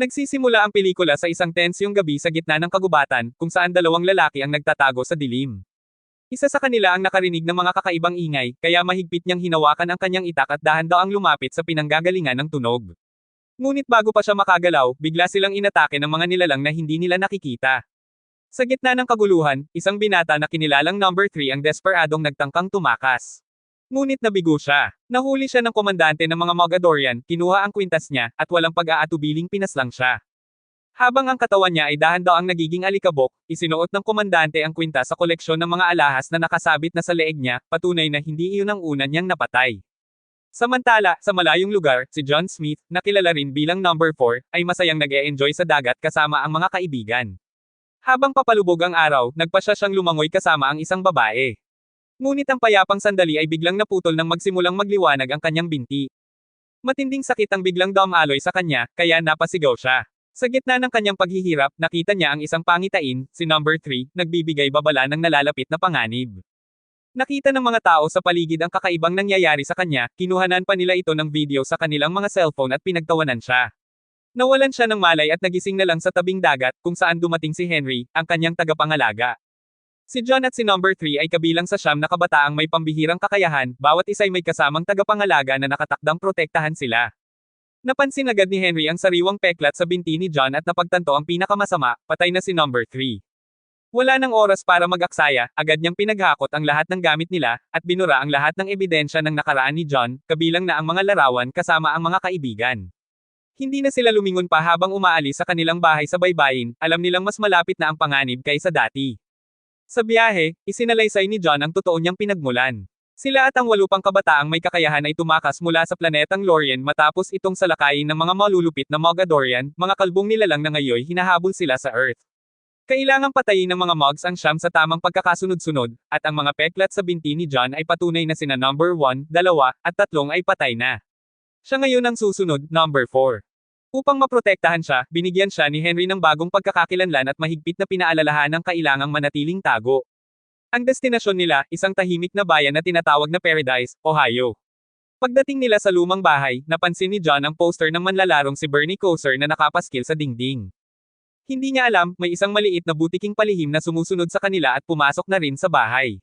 Nagsisimula ang pelikula sa isang tensyong gabi sa gitna ng kagubatan, kung saan dalawang lalaki ang nagtatago sa dilim. Isa sa kanila ang nakarinig ng mga kakaibang ingay, kaya mahigpit niyang hinawakan ang kanyang itak at dahan-daang lumapit sa pinanggagalingan ng tunog. Ngunit bago pa siya makagalaw, bigla silang inatake ng mga nilalang na hindi nila nakikita. Sa gitna ng kaguluhan, isang binata na kinilalang number 3 ang desperadong nagtangkang tumakas. Ngunit nabigo siya. Nahuli siya ng komandante ng mga Mogadorian, kinuha ang kwintas niya, at walang pag-aatubiling pinaslang siya. Habang ang katawan niya ay dahan-daang nagiging alikabok, isinuot ng komandante ang kwintas sa koleksyon ng mga alahas na nakasabit na sa leeg niya, patunay na hindi iyon ang una niyang napatay. Samantala, sa malayong lugar, si John Smith, na kilala rin bilang number 4, ay masayang nag-e-enjoy sa dagat kasama ang mga kaibigan. Habang papalubog ang araw, nagpasya siyang lumangoy kasama ang isang babae. Ngunit ang payapang sandali ay biglang naputol nang magsimulang magliwanag ang kanyang binti. Matinding sakit ang biglang dumaloy sa kanya, kaya napasigaw siya. Sa gitna ng kanyang paghihirap, nakita niya ang isang pangitain, si number 3, nagbibigay babala ng nalalapit na panganib. Nakita ng mga tao sa paligid ang kakaibang nangyayari sa kanya, kinuhanan pa nila ito ng video sa kanilang mga cellphone at pinagtawanan siya. Nawalan siya ng malay at nagising na lang sa tabing dagat, kung saan dumating si Henry, ang kanyang tagapangalaga. Si John at si number 3 ay kabilang sa siyam na kabataang may pambihirang kakayahan, bawat isa ay may kasamang tagapangalaga na nakatakdang protektahan sila. Napansin agad ni Henry ang sariwang peklat sa binti ni John at napagtanto ang pinakamasama, patay na si number 3. Wala nang oras para mag-aksaya, agad niyang pinaghakot ang lahat ng gamit nila, at binura ang lahat ng ebidensya ng nakaraan ni John, kabilang na ang mga larawan kasama ang mga kaibigan. Hindi na sila lumingon pa habang umaalis sa kanilang bahay sa baybayin, alam nilang mas malapit na ang panganib kaysa dati. Sa biyahe, isinalaysay ni John ang totoo niyang pinagmulan. Sila at ang walupang kabataang may kakayahan ay tumakas mula sa planetang Lorien matapos itong salakayin ng mga malulupit na Mogadorian, mga kalbong nilalang na ngayoy hinahabol sila sa Earth. Kailangang patayin ng mga Mogs ang siyam sa tamang pagkakasunod-sunod, at ang mga peklat sa binti ni John ay patunay na sina number 1, dalawa, at tatlong ay patay na. Siya ngayon ang susunod, number 4. Upang maprotektahan siya, binigyan siya ni Henry ng bagong pagkakakilanlan at mahigpit na pinaalalahan ng kailangang manatiling tago. Ang destinasyon nila, isang tahimik na bayan na tinatawag na Paradise, Ohio. Pagdating nila sa lumang bahay, napansin ni John ang poster ng manlalarong si Bernie Kosar na nakapaskil sa dingding. Hindi niya alam, may isang maliit na butiking palihim na sumusunod sa kanila at pumasok na rin sa bahay.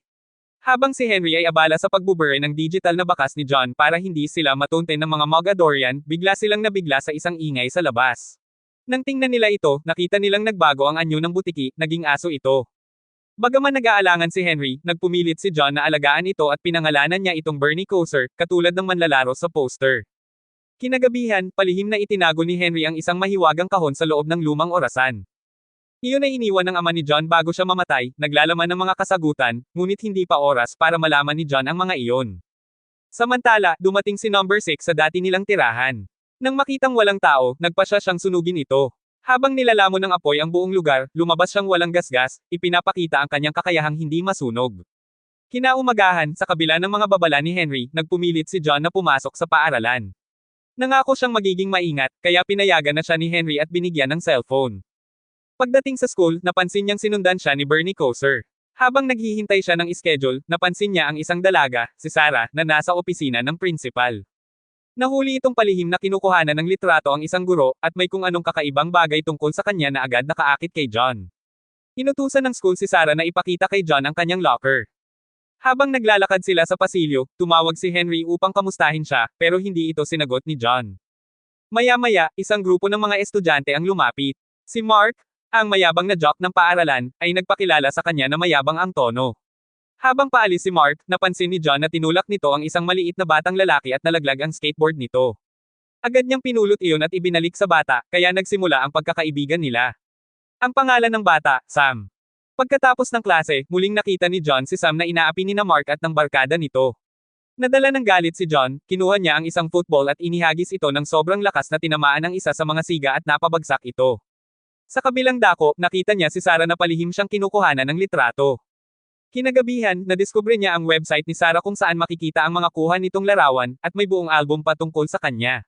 Habang si Henry ay abala sa pagbubury ng digital na bakas ni John para hindi sila matunten ng mga Mogadorian, bigla silang nabigla sa isang ingay sa labas. Nang tingnan nila ito, nakita nilang nagbago ang anyo ng butiki, naging aso ito. Bagaman nag-aalangan si Henry, nagpumilit si John na alagaan ito at pinangalanan niya itong Bernie Kosar, katulad ng manlalaro sa poster. Kinagabihan, palihim na itinago ni Henry ang isang mahiwagang kahon sa loob ng lumang orasan. Iyon ay iniwan ng ama ni John bago siya mamatay, naglalaman ng mga kasagutan, ngunit hindi pa oras para malaman ni John ang mga iyon. Samantala, dumating si number 6 sa dati nilang tirahan. Nang makitang walang tao, nagpasya siyang sunugin ito. Habang nilalamon ng apoy ang buong lugar, lumabas siyang walang gasgas, ipinapakita ang kanyang kakayahang hindi masunog. Kinaumagahan, sa kabila ng mga babala ni Henry, nagpumilit si John na pumasok sa paaralan. Nangako siyang magiging maingat, kaya pinayagan na siya ni Henry at binigyan ng cellphone. Pagdating sa school, napansin niyang sinundan siya ni Bernie Kosar. Habang naghihintay siya ng schedule, napansin niya ang isang dalaga, si Sarah, na nasa opisina ng principal. Nahuli itong palihim na kinukuhanan ng litrato ang isang guro, at may kung anong kakaibang bagay tungkol sa kanya na agad nakaakit kay John. Inutusan ng school si Sarah na ipakita kay John ang kanyang locker. Habang naglalakad sila sa pasilyo, tumawag si Henry upang kamustahin siya, pero hindi ito sinagot ni John. Maya-maya, isang grupo ng mga estudyante ang lumapit. Si Mark, ang mayabang na jock ng paaralan, ay nagpakilala sa kanya na mayabang ang tono. Habang paalis si Mark, napansin ni John na tinulak nito ang isang maliit na batang lalaki at nalaglag ang skateboard nito. Agad niyang pinulot iyon at ibinalik sa bata, kaya nagsimula ang pagkakaibigan nila. Ang pangalan ng bata, Sam. Pagkatapos ng klase, muling nakita ni John si Sam na inaapi ni na Mark at ng barkada nito. Nadala ng galit si John, kinuha niya ang isang football at inihagis ito ng sobrang lakas na tinamaan ng isa sa mga siga at napabagsak ito. Sa kabilang dako, nakita niya si Sarah na palihim siyang kinukuhanan ng litrato. Kinagabihan, nadiskubre niya ang website ni Sarah kung saan makikita ang mga kuha nitong larawan, at may buong album patungkol sa kanya.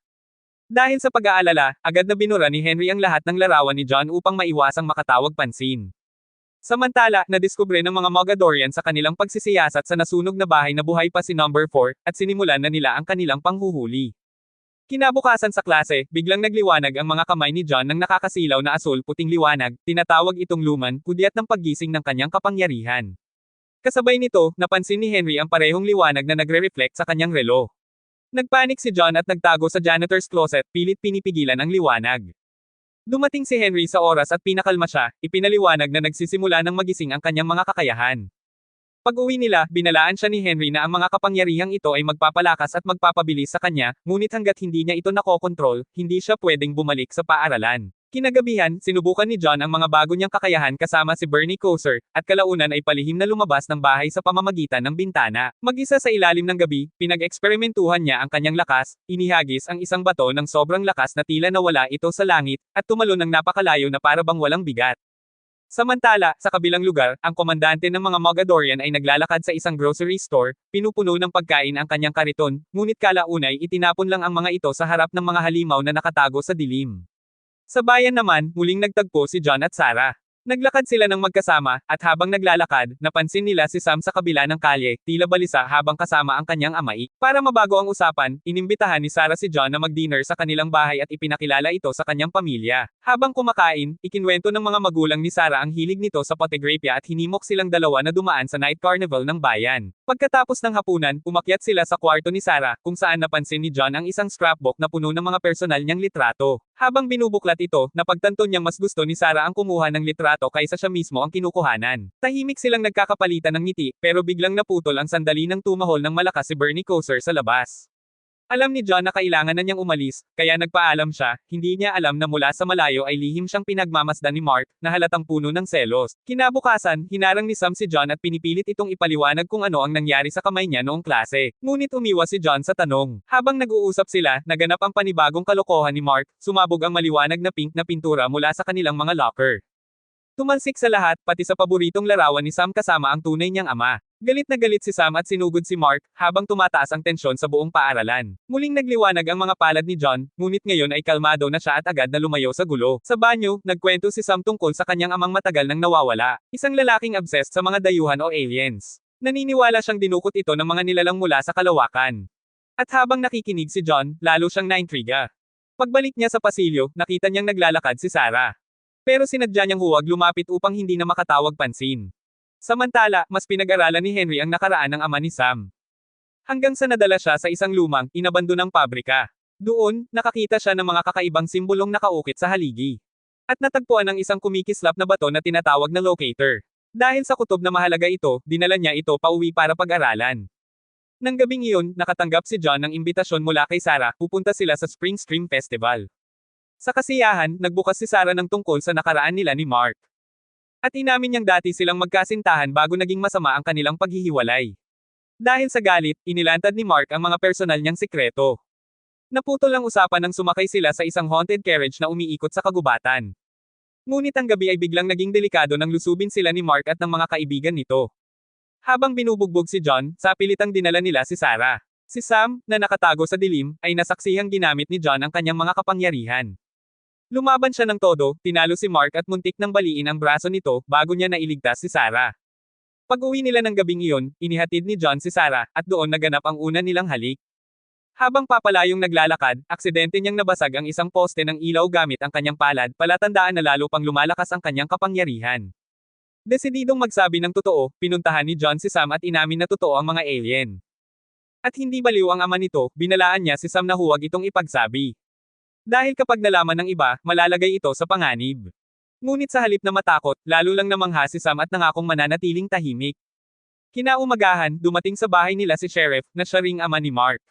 Dahil sa pag-aalala, agad na binura ni Henry ang lahat ng larawan ni John upang maiwasang makatawag pansin. Samantala, nadiskubre ng mga Mogadorian sa kanilang pagsisiyasat sa nasunog na bahay na buhay pa si number 4, at sinimulan na nila ang kanilang panghuhuli. Kinabukasan sa klase, biglang nagliwanag ang mga kamay ni John ng nakakasilaw na asul-puting liwanag, tinatawag itong luman, kudyat ng paggising ng kanyang kapangyarihan. Kasabay nito, napansin ni Henry ang parehong liwanag na nagre-reflect sa kanyang relo. Nagpanik si John at nagtago sa janitor's closet, pilit pinipigilan ang liwanag. Dumating si Henry sa oras at pinakalma siya, ipinaliwanag na nagsisimula ng magising ang kanyang mga kakayahan. Pag-uwi nila, binalaan siya ni Henry na ang mga kapangyarihang ito ay magpapalakas at magpapabilis sa kanya, ngunit hanggat hindi niya ito nakokontrol, hindi siya pwedeng bumalik sa paaralan. Kinagabihan, sinubukan ni John ang mga bago niyang kakayahan kasama si Bernie Kosar, at kalaunan ay palihim na lumabas ng bahay sa pamamagitan ng bintana. Mag-isa sa ilalim ng gabi, pinag-eksperimentuhan niya ang kanyang lakas, inihagis ang isang bato ng sobrang lakas na tila nawala ito sa langit, at tumalon ng napakalayo na para bang walang bigat. Samantala, sa kabilang lugar, ang komandante ng mga Mogadorian ay naglalakad sa isang grocery store, pinupuno ng pagkain ang kanyang kariton, ngunit kalaunay itinapon lang ang mga ito sa harap ng mga halimaw na nakatago sa dilim. Sa bayan naman, muling nagtagpo si John at Sarah. Naglakad sila ng magkasama, at habang naglalakad, napansin nila si Sam sa kabila ng kalye, tila balisa habang kasama ang kanyang amai. Para mabago ang usapan, inimbitahan ni Sarah si John na mag-dinner sa kanilang bahay at ipinakilala ito sa kanyang pamilya. Habang kumakain, ikinwento ng mga magulang ni Sarah ang hilig nito sa potegrapia at hinimok silang dalawa na dumaan sa night carnival ng bayan. Pagkatapos ng hapunan, umakyat sila sa kwarto ni Sarah, kung saan napansin ni John ang isang scrapbook na puno ng mga personal niyang litrato. Habang binubuklat ito, napagtanto niyang mas gusto ni Sarah ang kumuha ng litrato kaysa siya mismo ang kinukuhanan. Tahimik silang nagkakapalitan ng ngiti, pero biglang naputol ang sandali ng tumahol ng malakas si Bernie Kosar sa labas. Alam ni John na kailangan na niyang umalis, kaya nagpaalam siya, hindi niya alam na mula sa malayo ay lihim siyang pinagmamasdan ni Mark, na halatang puno ng selos. Kinabukasan, hinarang ni Sam si John at pinipilit itong ipaliwanag kung ano ang nangyari sa kamay niya noong klase. Ngunit umiwas si John sa tanong. Habang nag-uusap sila, naganap ang panibagong kalokohan ni Mark, sumabog ang maliwanag na pink na pintura mula sa kanilang mga locker. Tumansik sa lahat, pati sa paboritong larawan ni Sam kasama ang tunay niyang ama. Galit na galit si Sam at sinugod si Mark, habang tumataas ang tensyon sa buong paaralan. Muling nagliwanag ang mga palad ni John, ngunit ngayon ay kalmado na siya at agad na lumayo sa gulo. Sa banyo, nagkwento si Sam tungkol sa kanyang amang matagal nang nawawala. Isang lalaking obsessed sa mga dayuhan o aliens. Naniniwala siyang dinukot ito ng mga nilalang mula sa kalawakan. At habang nakikinig si John, lalo siyang naintriga. Pagbalik niya sa pasilyo, nakita niyang naglalakad si Sarah. Pero sinadya niyang huwag lumapit upang hindi na makatawag pansin. Samantala, mas pinag-aralan ni Henry ang nakaraan ng ama ni Sam. Hanggang sa nadala siya sa isang lumang, inabandonang pabrika. Doon, nakakita siya ng mga kakaibang simbolong nakaukit sa haligi. At natagpuan ang isang kumikislap na bato na tinatawag na locator. Dahil sa kutob na mahalaga ito, dinala niya ito pauwi para pag-aralan. Nang gabing iyon, nakatanggap si John ng imbitasyon mula kay Sarah, pupunta sila sa Spring Stream Festival. Sa kasiyahan, nagbukas si Sarah ng tungkol sa nakaraan nila ni Mark. At inamin niyang dati silang magkasintahan bago naging masama ang kanilang paghihiwalay. Dahil sa galit, inilantad ni Mark ang mga personal niyang sikreto. Naputol ang usapan nang sumakay sila sa isang haunted carriage na umiikot sa kagubatan. Ngunit ang gabi ay biglang naging delikado nang lusubin sila ni Mark at ng mga kaibigan nito. Habang binubugbog si John, sa pilitang dinala nila si Sarah. Si Sam, na nakatago sa dilim, ay nasaksihang ginamit ni John ang kanyang mga kapangyarihan. Lumaban siya ng todo, tinalo si Mark at muntik nang baliin ang braso nito, bago niya nailigtas si Sarah. Pag-uwi nila ng gabing iyon, inihatid ni John si Sarah, at doon naganap ang una nilang halik. Habang papalayong naglalakad, aksidente niyang nabasag ang isang poste ng ilaw gamit ang kanyang palad, palatandaan na lalo pang lumalakas ang kanyang kapangyarihan. Desididong magsabi ng totoo, pinuntahan ni John si Sam at inamin na totoo ang mga alien. At hindi baliw ang ama nito, binalaan niya si Sam na huwag itong ipagsabi. Dahil kapag nalaman ng iba, malalagay ito sa panganib. Ngunit sa halip na matakot, lalo lang namangha si Sam at nangakong mananatiling tahimik. Kinaumagahan, dumating sa bahay nila si Sheriff, na siya ring ama ni Mark.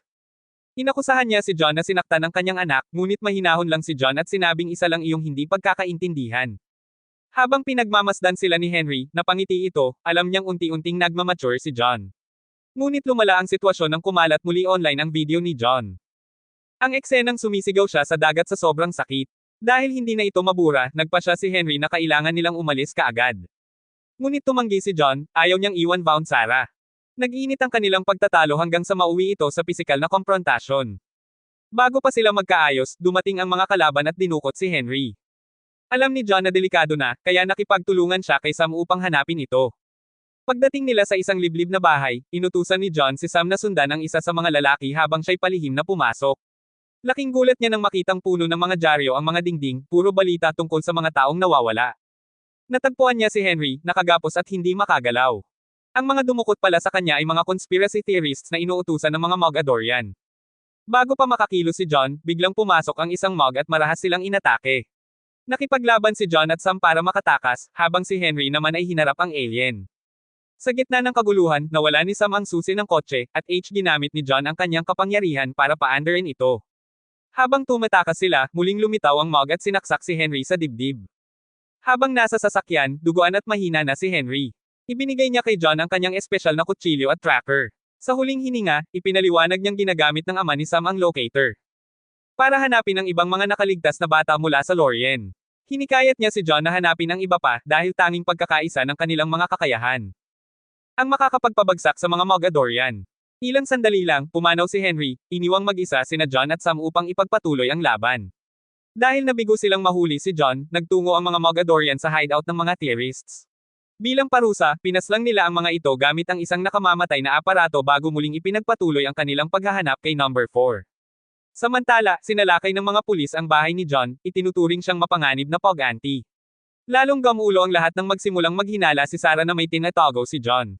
Inakusahan niya si John na sinaktan ng kanyang anak, ngunit mahinahon lang si John at sinabing isa lang iyong hindi pagkakaintindihan. Habang pinagmamasdan sila ni Henry, napangiti ito, alam niyang unti-unting nagmamature si John. Ngunit lumala ang sitwasyon nang kumalat muli online ang video ni John. Ang eksenang sumisigaw siya sa dagat sa sobrang sakit. Dahil hindi na ito mabura, nagpa siya si Henry na kailangan nilang umalis kaagad. Ngunit tumanggi si John, ayaw niyang iwan bound Sarah. Nag-init ang kanilang pagtatalo hanggang sa mauwi ito sa pisikal na komprontasyon. Bago pa sila magkaayos, dumating ang mga kalaban at dinukot si Henry. Alam ni John na delikado na, kaya nakipagtulungan siya kay Sam upang hanapin ito. Pagdating nila sa isang liblib na bahay, inutusan ni John si Sam na sundan ang isa sa mga lalaki habang siya'y palihim na pumasok. Laking gulat niya nang makitang puno ng mga dyaryo ang mga dingding, puro balita tungkol sa mga taong nawawala. Natagpuan niya si Henry, nakagapos at hindi makagalaw. Ang mga dumukot pala sa kanya ay mga conspiracy theorists na inuutusan ng mga Mogadorian. Bago pa makakilo si John, biglang pumasok ang isang Mog at marahas silang inatake. Nakipaglaban si John at Sam para makatakas, habang si Henry naman ay hinarap ang alien. Sa gitna ng kaguluhan, nawala ni Sam ang susi ng kotse, at H ginamit ni John ang kanyang kapangyarihan para paandarin ito. Habang tumatakas sila, muling lumitaw ang Mog at sinaksak si Henry sa dibdib. Habang nasa sasakyan, duguan at mahina na si Henry. Ibinigay niya kay John ang kanyang espesyal na kutsilyo at tracker. Sa huling hininga, ipinaliwanag niyang ginagamit ng ama ni Sam ang locator. Para hanapin ang ibang mga nakaligtas na bata mula sa Lorien. Hinikayat niya si John na hanapin ang iba pa dahil tanging pagkakaisa ng kanilang mga kakayahan. Ang makakapagpabagsak sa mga Mogadorian. Ilang sandali lang, pumanaw si Henry, iniwang mag-isa sina John at Sam upang ipagpatuloy ang laban. Dahil nabigo silang mahuli si John, nagtungo ang mga Mogadorian sa hideout ng mga terrorists. Bilang parusa, pinaslang nila ang mga ito gamit ang isang nakamamatay na aparato bago muling ipinagpatuloy ang kanilang paghahanap kay number 4. Samantala, sinalakay ng mga pulis ang bahay ni John, itinuturing siyang mapanganib na pog-anti. Lalong gamulo ang lahat ng magsimulang maghinala si Sarah na may tinatago si John.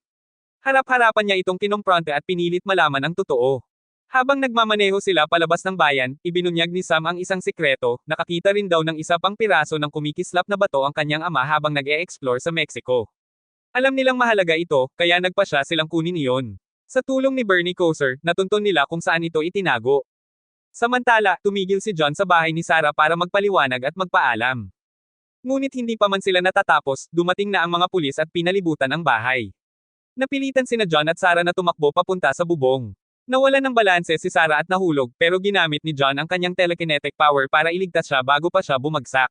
Harap-harapan niya itong kinompronte at pinilit malaman ang totoo. Habang nagmamaneho sila palabas ng bayan, ibinunyag ni Sam ang isang sikreto, nakakita rin daw ng isa pang piraso ng kumikislap na bato ang kanyang ama habang nag-e-explore sa Mexico. Alam nilang mahalaga ito, kaya nagpa siya silang kunin iyon. Sa tulong ni Bernie Kosar, natunton nila kung saan ito itinago. Samantala, tumigil si John sa bahay ni Sarah para magpaliwanag at magpaalam. Ngunit hindi pa man sila natatapos, dumating na ang mga pulis at pinalibutan ang bahay. Napilitan sina John at Sarah na tumakbo papunta sa bubong. Nawala ng balanse si Sarah at nahulog, pero ginamit ni John ang kanyang telekinetic power para iligtas siya bago pa siya bumagsak.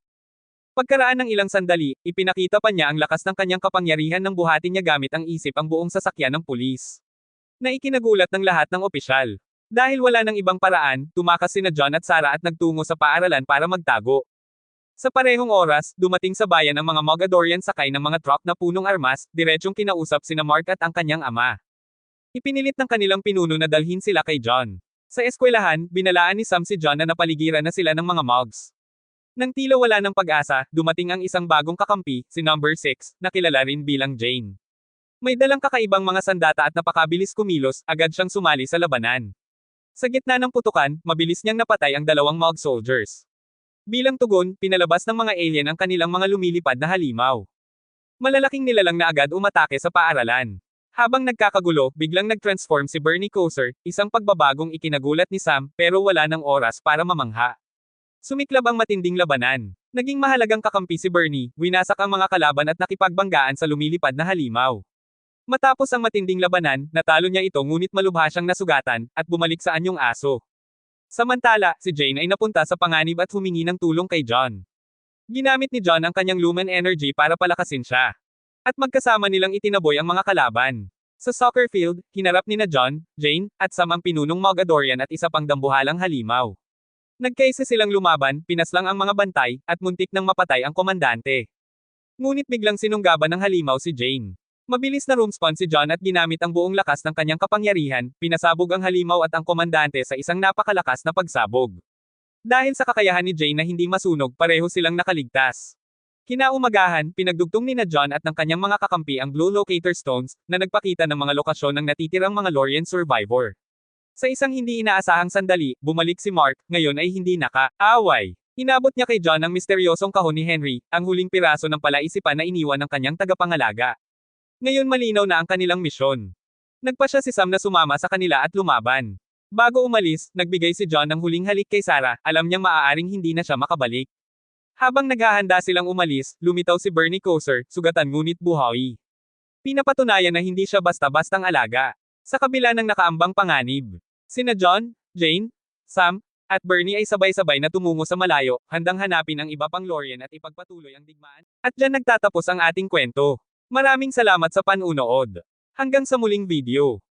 Pagkaraan ng ilang sandali, ipinakita pa niya ang lakas ng kanyang kapangyarihan ng buhatin niya gamit ang isip ang buong sasakyan ng pulis. Na ikinagulat ng lahat ng opisyal. Dahil wala ng ibang paraan, tumakas sina John at Sarah at nagtungo sa paaralan para magtago. Sa parehong oras, dumating sa bayan ang mga Mogadorian sakay ng mga truck na punong armas, diretsyong kinausap sina Mark at ang kanyang ama. Ipinilit ng kanilang pinuno na dalhin sila kay John. Sa eskwelahan, binalaan ni Sam si John na napaligiran na sila ng mga Mogs. Nang tila wala ng pag-asa, dumating ang isang bagong kakampi, si number 6, na kilala rin bilang Jane. May dalang kakaibang mga sandata at napakabilis kumilos, agad siyang sumali sa labanan. Sa gitna ng putukan, mabilis niyang napatay ang dalawang Mog soldiers. Bilang tugon, pinalabas ng mga alien ang kanilang mga lumilipad na halimaw. Malalaking nilalang na agad umatake sa paaralan. Habang nagkakagulo, biglang nag-transform si Bernie Kosar, isang pagbabagong ikinagulat ni Sam, pero wala ng oras para mamangha. Sumiklab ang matinding labanan. Naging mahalagang kakampi si Bernie, winasak ang mga kalaban at nakipagbanggaan sa lumilipad na halimaw. Matapos ang matinding labanan, natalo niya ito ngunit malubha siyang nasugatan, at bumalik sa anyong aso. Samantala, si Jane ay napunta sa panganib at humingi ng tulong kay John. Ginamit ni John ang kanyang lumen energy para palakasin siya. At magkasama nilang itinaboy ang mga kalaban. Sa soccer field, hinarap ni na John, Jane, at Sam ang pinunong Mogadorian at isa pang dambuhalang halimaw. Nagkaisa silang lumaban, pinaslang ang mga bantay, at muntik nang mapatay ang komandante. Ngunit biglang sinunggaban ng halimaw si Jane. Mabilis na roomspun si John at ginamit ang buong lakas ng kanyang kapangyarihan, pinasabog ang halimaw at ang komandante sa isang napakalakas na pagsabog. Dahil sa kakayahan ni Jane na hindi masunog, pareho silang nakaligtas. Kinaumagahan, pinagdugtong ni na John at ng kanyang mga kakampi ang Blue Locator Stones, na nagpakita ng mga lokasyon ng natitirang mga Lorien survivor. Sa isang hindi inaasahang sandali, bumalik si Mark, ngayon ay hindi naka-away. Inabot niya kay John ang misteryosong kahon ni Henry, ang huling piraso ng palaisipan na iniwan ng kanyang tagapangalaga. Ngayon malinaw na ang kanilang misyon. Nagpa siya si Sam na sumama sa kanila at lumaban. Bago umalis, nagbigay si John ng huling halik kay Sarah, alam niyang maaaring hindi na siya makabalik. Habang naghahanda silang umalis, lumitaw si Bernie Kosar, sugatan ngunit buhawi. Pinapatunayan na hindi siya basta-bastang alaga. Sa kabila ng nakaambang panganib. Sina John, Jane, Sam, at Bernie ay sabay-sabay na tumungo sa malayo, handang hanapin ang iba pang Lorien at ipagpatuloy ang digmaan. At dyan nagtatapos ang ating kwento. Maraming salamat sa panunood. Hanggang sa muling video.